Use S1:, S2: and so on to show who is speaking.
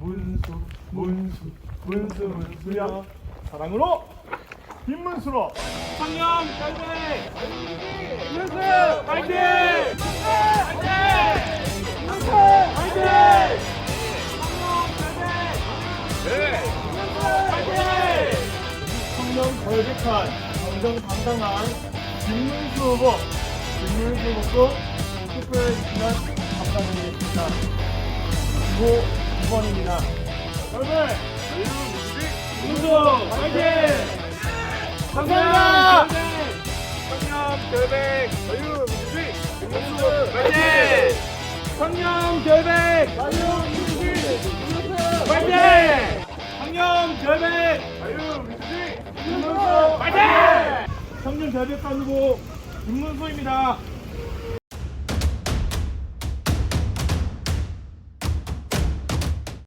S1: 문수 문수 문수 문수야 사랑으로 김문수로
S2: 청년 결대
S1: 김문수
S2: 파이팅!
S1: 청년 결백한 정정 당당한 김문수 후보 김문수 후보 투표해 주시면 감사드리겠습니다. 그리고 2번입니다. 결백
S2: 문수 파이팅!
S1: 감사합니다.
S2: 청년 결백 자유민주주의 김문수 파이팅! 청년 결백 파이팅! 청년 결백
S1: 자유민주주의 김문수
S2: 파이팅!
S1: 청년 결백한 후보 김문수입니다.